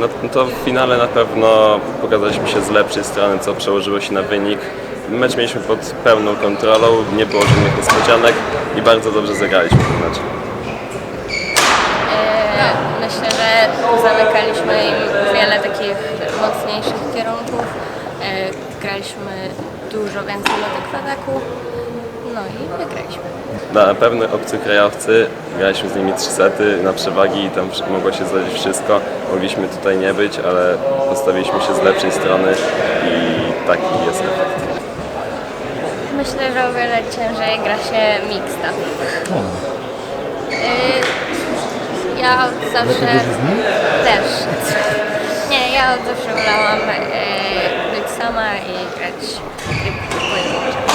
no to w finale na pewno pokazaliśmy się z lepszej strony, co przełożyło się na wynik. Mecz mieliśmy pod pełną kontrolą, nie było żadnych niespodzianek i bardzo dobrze zagraliśmy ten mecz. E, Myślę, że zamykaliśmy im wiele takich mocniejszych kierunków. E, Graliśmy dużo więcej w ataku. No i wygraliśmy. Na pewno obcokrajowcy, graliśmy z nimi trzy sety na przewagi i tam mogło się zdarzyć wszystko. Mogliśmy tutaj nie być, ale postawiliśmy się z lepszej strony i taki jest efekt. Myślę, że o wiele ciężej gra się mixta. Y, Ja od zawsze też. Nie, ja od zawsze wolałam e, być sama i grać gry pojedyncze.